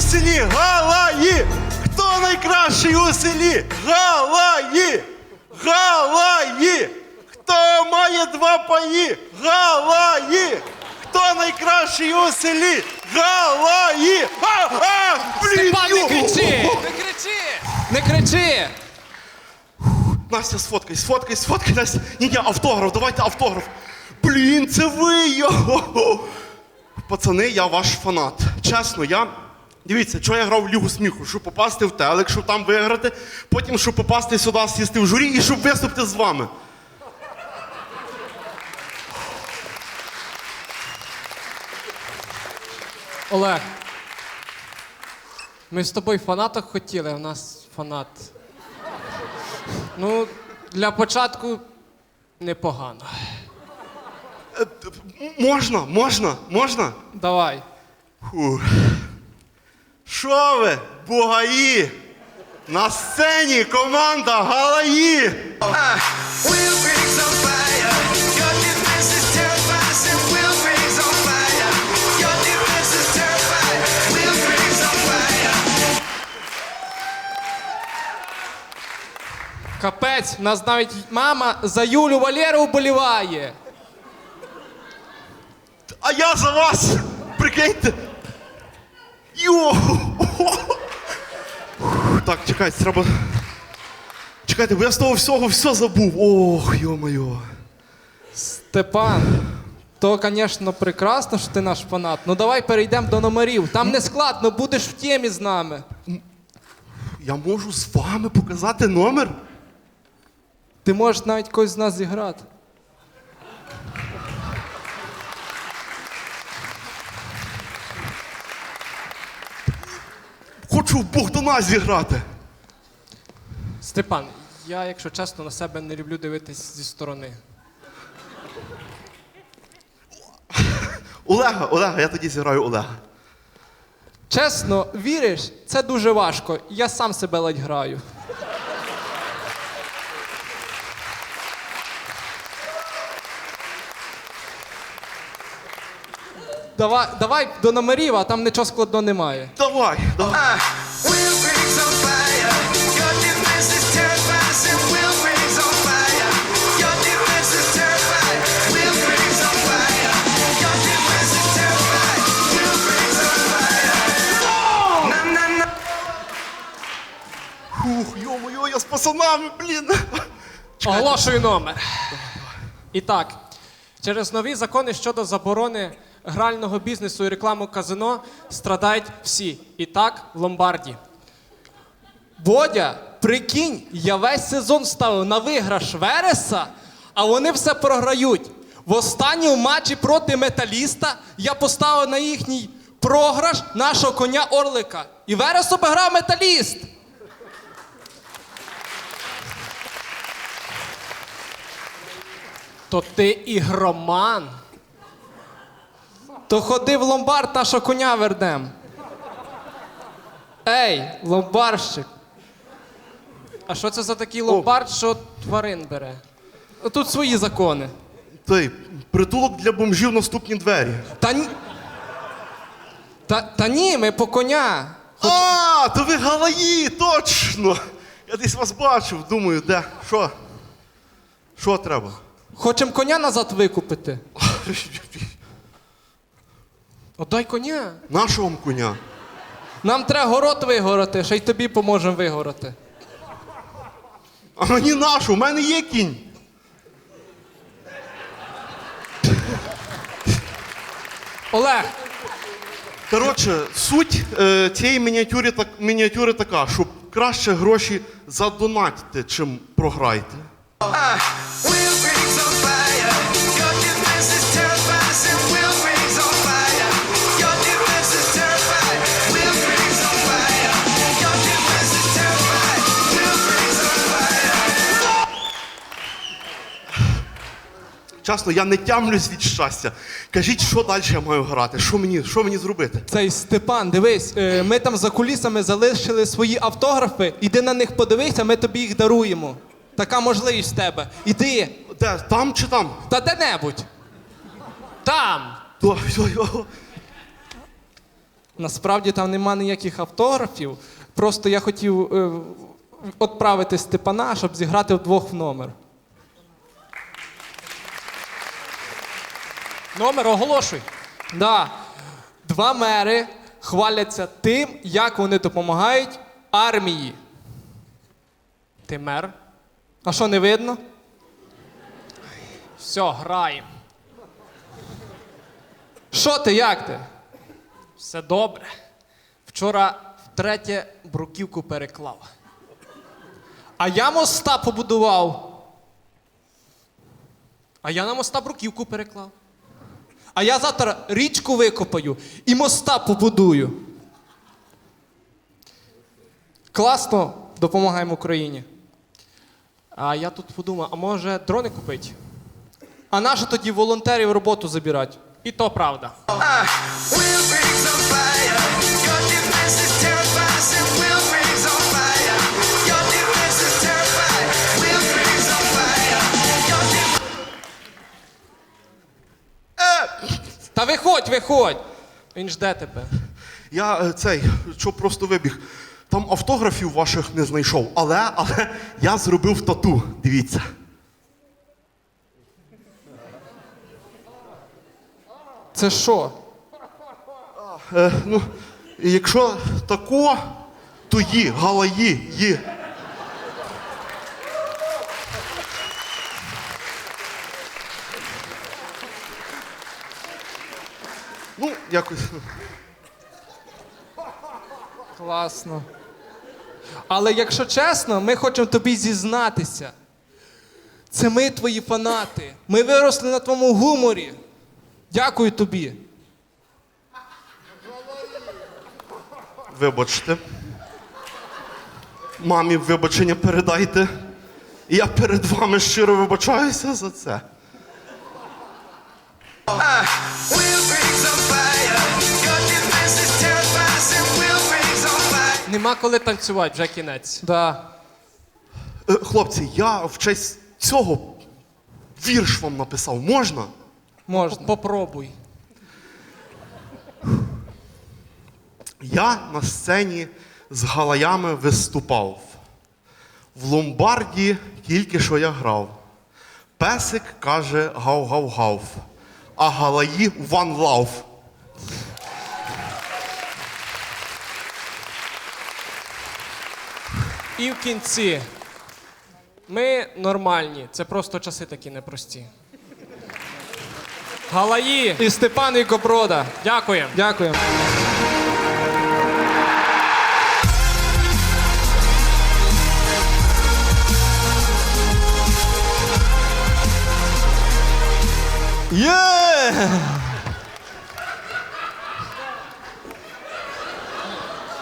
селі Галаї! Хто найкращий у селі? Галаї! Галаї! Хто має два паї? Галаї! Хто найкращий у селі? Галаї! Степан, не кричи! Не кричи! Не кричи! Настя, сфоткай, сфоткай, сфоткай, Настя. Ні, ні, автограф, давайте автограф. Блін, це ви йо! Пацани, я ваш фанат. Чесно, я. Дивіться, що я грав в Лігу сміху, щоб попасти в телек, щоб там виграти, потім щоб попасти сюди, сісти в журі і щоб виступити з вами. Олег. Ми з тобою фанаток хотіли, а в нас фанат. Ну, для початку непогано. Е, т- Можна, можна, можна. Давай. Фу. Що ви, бугаї? На сцені команда Галаї! Капець, в нас навіть мама за Юлю Валєру вболіває. А я за вас! Прикиньте! Йо! Так, чекайте, треба. Чекайте, бо я з того всього все забув. Ох, йо-моє. Степан, то, звісно, прекрасно, що ти наш фанат. Ну давай перейдемо до номерів. Там не складно, будеш в темі з нами. Я можу з вами показати номер? Ти можеш навіть когось з нас зіграти. Хочу в Богдана зіграти. Степан, я, якщо чесно, на себе не люблю дивитись зі сторони. Олега, Олега, я тоді зіграю Олега. Чесно, віриш, це дуже важко. Я сам себе ледь граю. Давай, давай до номерів, а там нічого складного немає. Давай, давай. We'll bring some fire. Your defense is terrified. I said we'll bring some fire. Your defense is terrified. We'll bring some fire. Your defense is terrified. We'll bring some fire. Na na na. Фух, йо-моє, я з пацанами, блін. Оголошую номер. І так, через нові закони щодо заборони грального бізнесу і рекламу казино страдають всі. І так, в ломбарді. Бодя, прикинь, я весь сезон ставив на виграш Вереса, а вони все програють. В останньому матчі проти металіста я поставив на їхній програш нашого коня Орлика. І Верес обіграв металіст. То ти ігроман. То ходи в ломбард та що коня вернем. Ей, ломбарщик. А що це за такий ломбард, що тварин бере? Ну, Тут свої закони. Той, притулок для бомжів наступні двері. Та ні. Та, та ні, ми по коня. А, то ви галаї, точно! Я десь вас бачив, думаю, де? Що? Що треба? Хочемо коня назад викупити. Отдай коня. Нашого вам коня. Нам треба город вигорати, ще й тобі поможемо вигорати. А мені нашу, у мене є кінь. Олег, Коротше, суть е, цієї мініатюри, так, мініатюри така, щоб краще гроші задонатити, чим програйте. Чесно, я не тямлюсь від щастя. Кажіть, що далі я маю грати? Що мені, що мені зробити? Цей Степан, дивись, е, ми там за кулісами залишили свої автографи. Іди на них подивися, ми тобі їх даруємо. Така можливість в тебе. Іди. Де? Там чи там? Та де-небудь. Там. То, йо, йо. Насправді там нема ніяких автографів. Просто я хотів е, відправити Степана, щоб зіграти вдвох в номер. Номер оголошуй. Да. Два мери хваляться тим, як вони допомагають армії. Ти мер. А що не видно? Все, граємо. Що ти, як ти? Все добре. Вчора втретє бруківку переклав. А я моста побудував. А я на моста бруківку переклав. А я завтра річку викопаю і моста побудую. Класно допомагаємо Україні. А я тут подумав, а може дрони купить? А нащо тоді волонтерів роботу забирати? І то правда. Виходь, виходь! Він жде тебе. Я е, цей, що просто вибіг. Там автографів ваших не знайшов, але, але я зробив тату. Дивіться. Це що? Е, ну, якщо тако, то ї, галаї, ї. Ну, якось. Класно. Але якщо чесно, ми хочемо тобі зізнатися. Це ми твої фанати. Ми виросли на твоєму гуморі. Дякую тобі. Вибачте. Мамі вибачення передайте. Я перед вами щиро вибачаюся за це. Нема коли танцювати, вже кінець. Да. Е, хлопці, я в честь цього вірш вам написав. Можна? Можна. Попробуй. Я на сцені з галаями виступав. В ломбарді тільки що я грав. Песик каже гав-гав-гав, а галаї ван лав. І в кінці. Ми нормальні, це просто часи такі непрості. Галаї! І Степан і Копрода. Дякуємо. Дякую.